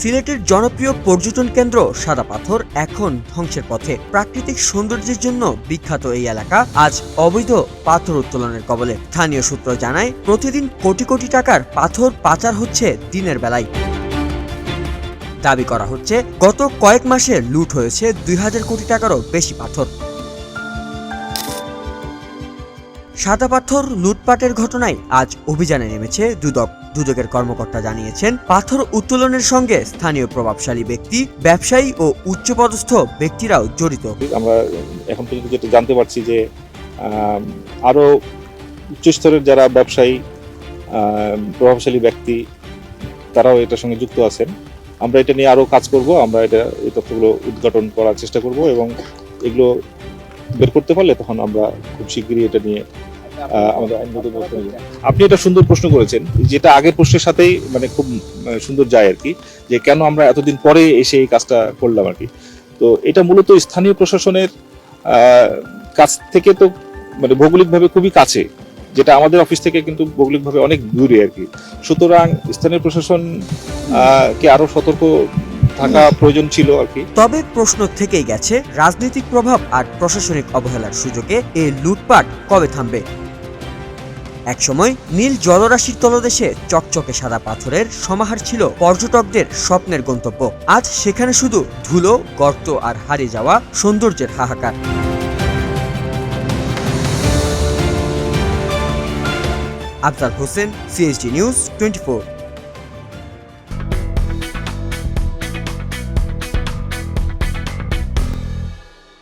সিলেটের জনপ্রিয় পর্যটন কেন্দ্র সাদা পাথর এখন ধ্বংসের পথে। প্রাকৃতিক সৌন্দর্যের জন্য বিখ্যাত এই এলাকা আজ অবৈধ পাথর উত্তোলনের কবলে। স্থানীয় সূত্র জানায়, প্রতিদিন কোটি কোটি টাকার পাথর পাচার হচ্ছে দিনের বেলায়। দাবি করা হচ্ছে, গত কয়েক মাসে লুট হয়েছে দুই হাজার কোটি টাকারও বেশি পাথর। সাদা পাথর লুটপাটের ঘটনায় আজ অভিযানে নেমেছে দুদক। দুদকের কর্মকর্তা জানিয়েছেন পাথর উত্তোলনের সঙ্গে স্থানীয় প্রভাবশালী ব্যক্তি ব্যবসায়ী ও উচ্চপদস্থ ব্যক্তিরাও জড়িত। আমরা এখন পর্যন্ত যেটা জানতে পারছি যে আম, আরও উচ্চস্তরের যারা ব্যবসায়ী প্রভাবশালী ব্যক্তি তারাও এটার সঙ্গে যুক্ত আছেন। আমরা এটা নিয়ে আরও কাজ করব আমরা এটা এই তথ্যগুলো উদ্ঘাটন করার চেষ্টা করব এবং এগুলো বের করতে পারলে তখন আমরা খুব শিগগিরই এটা নিয়ে আমাদের আইনগত আপনি এটা সুন্দর প্রশ্ন করেছেন যেটা আগের প্রশ্নের সাথেই মানে খুব সুন্দর যায় আর কি যে কেন আমরা এতদিন পরে এসে এই কাজটা করলাম আর কি। তো এটা মূলত স্থানীয় প্রশাসনের কাছ থেকে তো মানে ভৌগোলিকভাবে খুবই কাছে যেটা আমাদের অফিস থেকে কিন্তু ভৌগোলিকভাবে অনেক দূরে আর কি। সুতরাং স্থানীয় প্রশাসন কে আরও সতর্ক থাকা প্রয়োজন ছিল আর কি। তবে প্রশ্ন থেকেই গেছে রাজনৈতিক প্রভাব আর প্রশাসনিক অবহেলার সুযোগে এই লুটপাট কবে থামবে? একসময় নীল জলরাশির তলদেশে চকচকে সাদা পাথরের সমাহার ছিল পর্যটকদের স্বপ্নের গন্তব্য। আজ সেখানে শুধু ধুলো, গর্ত আর হারিয়ে যাওয়া সৌন্দর্যের হাহাকার। Aftar Hossain CSD news twenty